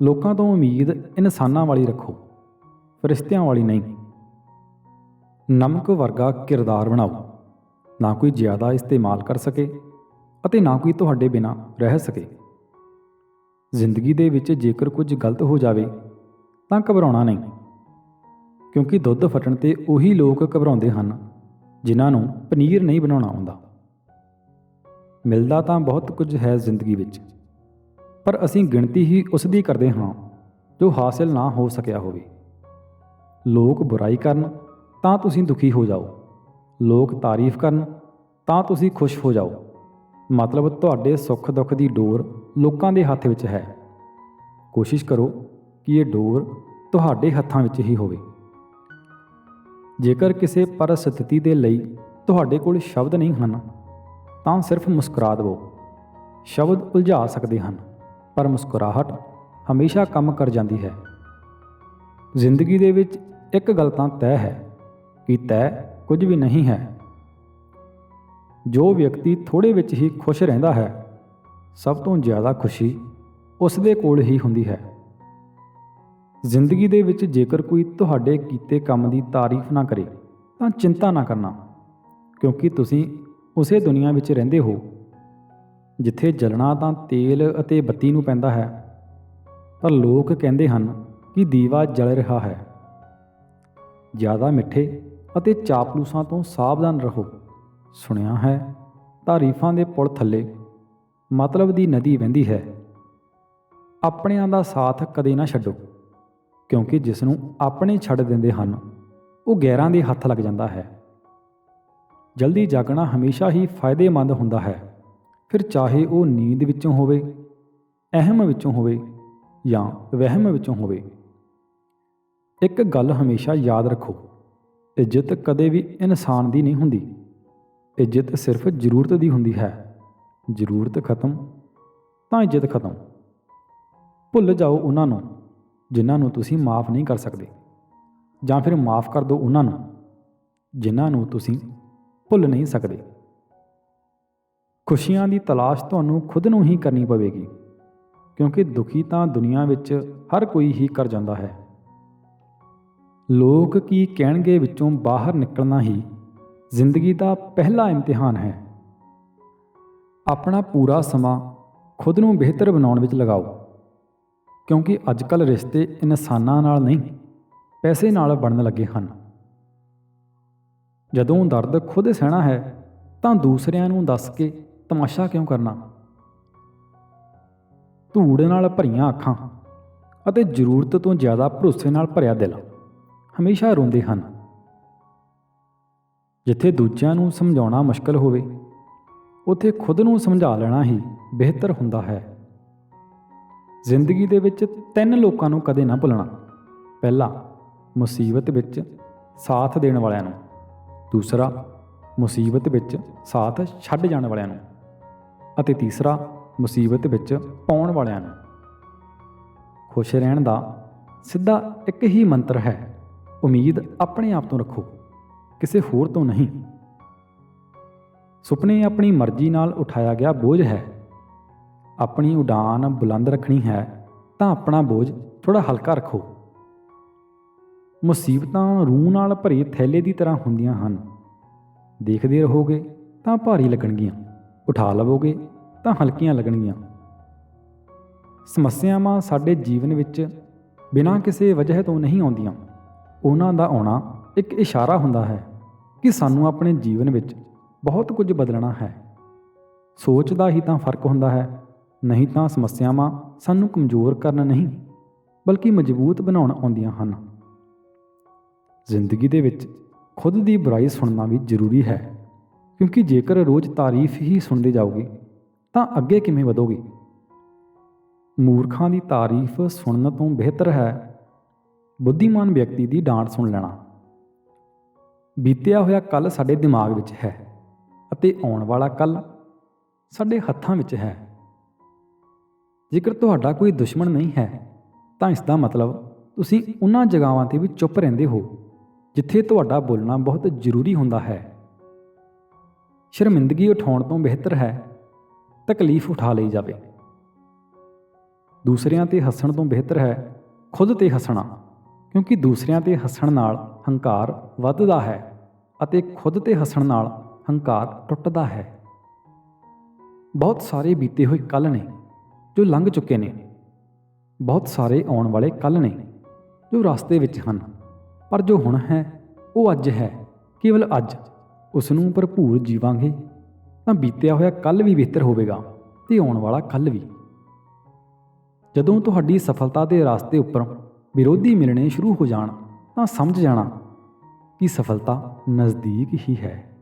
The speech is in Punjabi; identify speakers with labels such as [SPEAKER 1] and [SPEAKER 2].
[SPEAKER 1] ਲੋਕਾਂ ਤੋਂ ਉਮੀਦ ਇਨਸਾਨਾਂ ਵਾਲੀ ਰੱਖੋ, ਫਰਿਸ਼ਤਿਆਂ ਵਾਲੀ ਨਹੀਂ। ਨਮਕ ਵਰਗਾ ਕਿਰਦਾਰ ਬਣਾਓ, ਨਾ ਕੋਈ ਜ਼ਿਆਦਾ ਇਸਤੇਮਾਲ ਕਰ ਸਕੇ ਅਤੇ ਨਾ ਕੋਈ ਤੁਹਾਡੇ ਬਿਨਾ ਰਹਿ ਸਕੇ। ਜ਼ਿੰਦਗੀ ਦੇ ਵਿੱਚ ਜੇਕਰ ਕੁਝ ਗਲਤ ਹੋ ਜਾਵੇ, ਤਾਂ ਘਬਰਾਉਣਾ ਨਹੀਂ, ਕਿਉਂਕਿ ਦੁੱਧ ਫਟਣ ਤੇ ਉਹੀ ਲੋਕ ਘਬਰਾਉਂਦੇ ਹਨ ਜਿਨ੍ਹਾਂ ਨੂੰ ਪਨੀਰ ਨਹੀਂ ਬਣਾਉਣਾ ਆਉਂਦਾ। ਮਿਲਦਾ ਤਾਂ ਬਹੁਤ ਕੁਝ ਹੈ ਜ਼ਿੰਦਗੀ ਵਿੱਚ। ਪਰ ਅਸੀਂ ਗਿਣਤੀ ਹੀ ਉਸ ਦੀ ਕਰਦੇ ਹਾਂ, ਜੋ ਹਾਸਲ ਨਾ ਹੋ ਸਕਿਆ ਹੋਵੇ। ਲੋਕ ਬੁਰਾਈ ਕਰਨ, ਤਾਂ ਤੁਸੀਂ ਦੁਖੀ ਹੋ ਜਾਓ। ਲੋਕ ਤਾਰੀਫ ਕਰਨ, ਤਾਂ ਤੁਸੀਂ ਖੁਸ਼ ਹੋ ਜਾਓ। ਮਤਲਬ ਤੁਹਾਡੇ ਸੁੱਖ ਦੁੱਖ ਦੀ ਡੋਰ ਲੋਕਾਂ ਦੇ ਹੱਥ ਵਿੱਚ ਹੈ। ਕੋਸ਼ਿਸ਼ ਕਰੋ ਕਿ ਇਹ ਡੋਰ ਤੁਹਾਡੇ ਹੱਥਾਂ ਵਿੱਚ ਹੀ ਹੋਵੇ। ਜੇਕਰ ਕਿਸੇ ਪਰਿਸਥਿਤੀ ਦੇ ਲਈ ਤੁਹਾਡੇ ਕੋਲ ਸ਼ਬਦ ਨਹੀਂ ਹਨ, ਤਾਂ ਸਿਰਫ ਮੁਸਕਰਾ ਦਿਵੋ ਸ਼ਬਦ ਉਲਝਾ ਸਕਦੇ ਹਨ। ਪਰ ਮੁਸਕਰਾਹਟ ਹਮੇਸ਼ਾ ਕੰਮ ਕਰ ਜਾਂਦੀ ਹੈ। ਜ਼ਿੰਦਗੀ ਦੇ ਵਿੱਚ ਇੱਕ ਗੱਲ ਤਾਂ ਤੈਅ ਹੈ ਕਿ ਤੈਅ ਕੁਝ ਵੀ ਨਹੀਂ ਹੈ। ਜੋ ਵਿਅਕਤੀ ਥੋੜੇ ਵਿੱਚ ਹੀ ਖੁਸ਼ ਰਹਿੰਦਾ ਹੈ, ਸਭ ਤੋਂ ਜ਼ਿਆਦਾ ਖੁਸ਼ੀ ਉਸ ਦੇ ਕੋਲ ਹੀ ਹੁੰਦੀ ਹੈ। ਜ਼ਿੰਦਗੀ ਦੇ ਵਿੱਚ ਜੇਕਰ ਕੋਈ ਤੁਹਾਡੇ ਕੀਤੇ ਕੰਮ ਦੀ ਤਾਰੀਫ ਨਾ ਕਰੇ, ਤਾਂ ਚਿੰਤਾ ਨਾ ਕਰਨਾ, ਕਿਉਂਕਿ ਤੁਸੀਂ ਉਸੇ ਦੁਨੀਆ ਵਿੱਚ ਰਹਿੰਦੇ ਹੋ ਜਿੱਥੇ ਜਲਣਾ ਤਾਂ ਤੇਲ ਅਤੇ ਬੱਤੀ ਨੂੰ ਪੈਂਦਾ ਹੈ ਪਰ ਲੋਕ ਕਹਿੰਦੇ ਹਨ ਕਿ ਦੀਵਾ ਜਲ ਰਿਹਾ ਹੈ। ਜ਼ਿਆਦਾ ਮਿੱਠੇ ਅਤੇ ਚਾਪਲੂਸਾਂ ਤੋਂ ਸਾਵਧਾਨ ਰਹੋ। ਸੁਣਿਆ ਹੈ, ਤਾਰੀਫਾਂ ਦੇ ਪੁਲ ਥੱਲੇ ਮਤਲਬ ਦੀ ਨਦੀ ਵਹਿੰਦੀ ਹੈ। ਆਪਣਿਆਂ ਦਾ ਸਾਥ ਕਦੇ ਨਾ ਛੱਡੋ, ਕਿਉਂਕਿ ਜਿਸ ਨੂੰ ਆਪਣੇ ਛੱਡ ਦਿੰਦੇ ਹਨ, ਉਹ ਗੈਰਾਂ ਦੇ ਹੱਥ ਲੱਗ ਜਾਂਦਾ ਹੈ। ਜਲਦੀ ਜਾਗਣਾ ਹਮੇਸ਼ਾ ਹੀ ਫਾਇਦੇਮੰਦ ਹੁੰਦਾ ਹੈ। ਫਿਰ ਚਾਹੇ ਉਹ ਨੀਂਦ ਵਿੱਚੋਂ ਹੋਵੇ, ਅਹਿਮ ਵਿੱਚੋਂ ਹੋਵੇ ਜਾਂ ਵਹਿਮ ਵਿੱਚੋਂ ਹੋਵੇ, ਇੱਕ ਗੱਲ ਹਮੇਸ਼ਾ ਯਾਦ ਰੱਖੋ ਇੱਜ਼ਤ ਕਦੇ ਵੀ ਇਨਸਾਨ ਦੀ ਨਹੀਂ ਹੁੰਦੀ। ਇੱਜ਼ਤ ਸਿਰਫ ਜ਼ਰੂਰਤ ਦੀ ਹੁੰਦੀ ਹੈ। ਜ਼ਰੂਰਤ ਖਤਮ, ਤਾਂ ਇੱਜ਼ਤ ਖਤਮ। ਭੁੱਲ ਜਾਓ ਉਹਨਾਂ ਨੂੰ, ਜਿਨ੍ਹਾਂ ਨੂੰ ਤੁਸੀਂ ਮਾਫ ਨਹੀਂ ਕਰ ਸਕਦੇ। ਜਾਂ ਫਿਰ ਮਾਫ ਕਰ ਦਿਓ ਉਹਨਾਂ ਨੂੰ, ਜਿਨ੍ਹਾਂ ਨੂੰ ਤੁਸੀਂ ਭੁੱਲ ਨਹੀਂ ਸਕਦੇ। ਖੁਸ਼ੀਆਂ ਦੀ ਤਲਾਸ਼ ਤੁਹਾਨੂੰ ਖੁਦ ਨੂੰ ਹੀ ਕਰਨੀ ਪਵੇਗੀ, ਕਿਉਂਕਿ ਦੁਖੀ ਤਾਂ ਦੁਨੀਆ ਵਿੱਚ ਹਰ ਕੋਈ ਹੀ ਕਰ ਜਾਂਦਾ ਹੈ। ਲੋਕ ਕੀ ਕਹਿਣਗੇ ਵਿੱਚੋਂ ਬਾਹਰ ਨਿਕਲਣਾ ਹੀ ਜ਼ਿੰਦਗੀ ਦਾ ਪਹਿਲਾ ਇਮਤਿਹਾਨ ਹੈ। ਆਪਣਾ ਪੂਰਾ ਸਮਾਂ ਖੁਦ ਨੂੰ ਬਿਹਤਰ ਬਣਾਉਣ ਵਿੱਚ ਲਗਾਓ, ਕਿਉਂਕਿ ਅੱਜਕੱਲ ਰਿਸ਼ਤੇ ਇਨਸਾਨਾਂ ਨਾਲ ਨਹੀਂ, ਪੈਸੇ ਨਾਲ ਬਣਨ ਲੱਗੇ ਹਨ। ਜਦੋਂ ਦਰਦ ਖੁਦ ਸਹਿਣਾ ਹੈ ਤਾਂ ਦੂਸਰਿਆਂ ਨੂੰ ਦੱਸ ਕੇ ਤਮਾਸ਼ਾ ਕਿਉਂ ਕਰਨਾ? ਧੂੜ ਨਾਲ ਭਰੀਆਂ ਅੱਖਾਂ ਅਤੇ ਜ਼ਰੂਰਤ ਤੋਂ ਜ਼ਿਆਦਾ ਭਰੋਸੇ ਨਾਲ ਭਰਿਆ ਦਿਲ ਹਮੇਸ਼ਾ ਰੋਂਦੇ ਹਨ। ਜਿੱਥੇ ਦੂਜਿਆਂ ਨੂੰ ਸਮਝਾਉਣਾ ਮੁਸ਼ਕਲ ਹੋਵੇ, ਉੱਥੇ ਖੁਦ ਨੂੰ ਸਮਝਾ ਲੈਣਾ ਹੀ ਬਿਹਤਰ ਹੁੰਦਾ ਹੈ। ਜ਼ਿੰਦਗੀ ਦੇ ਵਿੱਚ ਤਿੰਨ ਲੋਕਾਂ ਨੂੰ ਕਦੇ ਨਾ ਭੁੱਲਣਾ। ਪਹਿਲਾ, ਮੁਸੀਬਤ ਵਿੱਚ ਸਾਥ ਦੇਣ ਵਾਲਿਆਂ ਨੂੰ। ਦੂਸਰਾ, ਮੁਸੀਬਤ ਵਿੱਚ ਸਾਥ ਛੱਡ ਜਾਣ ਵਾਲਿਆਂ ਨੂੰ। ਅਤੇ ਤੀਸਰਾ ਮੁਸੀਬਤ ਵਿੱਚ ਪਾਉਣ ਵਾਲਿਆਂ ਨੂੰ। ਖੁਸ਼ ਰਹਿਣ ਦਾ ਸਿੱਧਾ ਇੱਕ ਹੀ ਮੰਤਰ ਹੈ, ਉਮੀਦ ਆਪਣੇ ਆਪ ਤੋਂ ਰੱਖੋ, ਕਿਸੇ ਹੋਰ ਤੋਂ ਨਹੀਂ। ਸੁਪਨੇ ਆਪਣੀ ਮਰਜ਼ੀ ਨਾਲ ਉਠਾਇਆ ਗਿਆ ਬੋਝ ਹੈ। ਆਪਣੀ ਉਡਾਨ ਬੁਲੰਦ ਰੱਖਣੀ ਹੈ, ਤਾਂ ਆਪਣਾ ਬੋਝ ਥੋੜਾ ਹਲਕਾ ਰੱਖੋ। ਮੁਸੀਬਤਾਂ ਰੂਹ ਨਾਲ ਭਰੇ ਥੈਲੇ ਦੀ ਤਰ੍ਹਾਂ ਹੁੰਦੀਆਂ ਹਨ। ਦੇਖਦੇ ਰਹੋਗੇ ਤਾਂ ਭਾਰੀ ਲੱਗਣਗੀਆਂ। ਉਠਾ ਲਵੋਗੇ ਤਾਂ ਹਲਕੀਆਂ ਲੱਗਣਗੀਆਂ। ਸਮੱਸਿਆਵਾਂ ਸਾਡੇ ਜੀਵਨ ਵਿੱਚ ਬਿਨਾਂ ਕਿਸੇ ਵਜ੍ਹਾ ਤੋਂ ਨਹੀਂ ਆਉਂਦੀਆਂ। ਉਹਨਾਂ ਦਾ ਆਉਣਾ ਇੱਕ ਇਸ਼ਾਰਾ ਹੁੰਦਾ ਹੈ ਕਿ ਸਾਨੂੰ ਆਪਣੇ ਜੀਵਨ ਵਿੱਚ ਬਹੁਤ ਕੁਝ ਬਦਲਣਾ ਹੈ। ਸੋਚ ਦਾ ਹੀ ਤਾਂ ਫ਼ਰਕ ਹੁੰਦਾ ਹੈ। ਨਹੀਂ ਤਾਂ ਸਮੱਸਿਆਵਾਂ ਸਾਨੂੰ ਕਮਜ਼ੋਰ ਕਰਨ ਨਹੀਂ, ਬਲਕਿ ਮਜ਼ਬੂਤ ਬਣਾਉਣ ਆਉਂਦੀਆਂ ਹਨ। ਜ਼ਿੰਦਗੀ ਦੇ ਵਿੱਚ ਖੁਦ ਦੀ ਬੁਰਾਈ ਸੁਣਨਾ ਵੀ ਜ਼ਰੂਰੀ ਹੈ। ਕਿਉਂਕਿ ਜੇਕਰ ਰੋਜ਼ ਤਾਰੀਫ ਹੀ ਸੁਣਦੇ ਜਾਓਗੇ, ਤਾਂ ਅੱਗੇ ਕਿਵੇਂ ਵਧੋਗੇ? ਮੂਰਖਾਂ ਦੀ ਤਾਰੀਫ ਸੁਣਨ ਤੋਂ ਬਿਹਤਰ ਹੈ ਬੁੱਧੀਮਾਨ ਵਿਅਕਤੀ ਦੀ ਡਾਂਟ ਸੁਣ ਲੈਣਾ। ਬੀਤਿਆ ਹੋਇਆ ਕੱਲ ਸਾਡੇ ਦਿਮਾਗ ਵਿੱਚ ਹੈ ਅਤੇ ਆਉਣ ਵਾਲਾ ਕੱਲ ਸਾਡੇ ਹੱਥਾਂ ਵਿੱਚ ਹੈ। ਜੇਕਰ ਤੁਹਾਡਾ ਕੋਈ ਦੁਸ਼ਮਣ ਨਹੀਂ ਹੈ, ਤਾਂ ਇਸ ਦਾ ਮਤਲਬ ਤੁਸੀਂ ਉਹਨਾਂ ਜਗ੍ਹਾਵਾਂ ਤੇ ਵੀ ਚੁੱਪ ਰਹਿੰਦੇ ਹੋ, ਜਿੱਥੇ ਤੁਹਾਡਾ ਬੋਲਣਾ ਬਹੁਤ ਜ਼ਰੂਰੀ ਹੁੰਦਾ ਹੈ। ਸ਼ਰਮਿੰਦਗੀ ਉਠਾਉਣ ਤੋਂ ਬਿਹਤਰ ਹੈ, ਤਕਲੀਫ ਉਠਾ ਲਈ ਜਾਵੇ। ਦੂਸਰਿਆਂ ਤੇ ਹੱਸਣ ਤੋਂ ਬਿਹਤਰ ਹੈ, ਖੁਦ ਤੇ ਹੱਸਣਾ, ਕਿਉਂਕਿ ਦੂਸਰਿਆਂ ਤੇ ਹੱਸਣ ਨਾਲ ਹੰਕਾਰ ਵੱਧਦਾ ਹੈ ਅਤੇ ਖੁਦ ਤੇ ਹੱਸਣ ਨਾਲ ਹੰਕਾਰ ਟੁੱਟਦਾ ਹੈ। ਬਹੁਤ ਸਾਰੇ ਬੀਤੇ ਹੋਏ ਕੱਲ ਨੇ ਜੋ ਲੰਘ ਚੁੱਕੇ ਨੇ। ਬਹੁਤ ਸਾਰੇ ਆਉਣ ਵਾਲੇ ਕੱਲ ਨੇ ਜੋ ਰਸਤੇ ਵਿੱਚ ਹਨ, ਪਰ ਜੋ ਹੁਣ ਹੈ, ਉਹ ਅੱਜ ਹੈ, ਕੇਵਲ ਅੱਜ। ਉਸ ਨੂੰ ਭਰਪੂਰ ਜੀਵਾਂਗੇ, ਤਾਂ ਬੀਤਿਆ ਹੋਇਆ ਕੱਲ ਵੀ ਬਿਹਤਰ ਹੋਵੇਗਾ ਤੇ ਆਉਣ ਵਾਲਾ ਕੱਲ ਵੀ। ਜਦੋਂ ਤੁਹਾਡੀ ਸਫਲਤਾ ਦੇ ਰਸਤੇ ਉੱਪਰ ਵਿਰੋਧੀ ਮਿਲਣੇ ਸ਼ੁਰੂ ਹੋ ਜਾਣ, ਤਾਂ ਸਮਝ ਜਾਣਾ ਕਿ ਸਫਲਤਾ ਨਜ਼ਦੀਕ ਹੀ ਹੈ।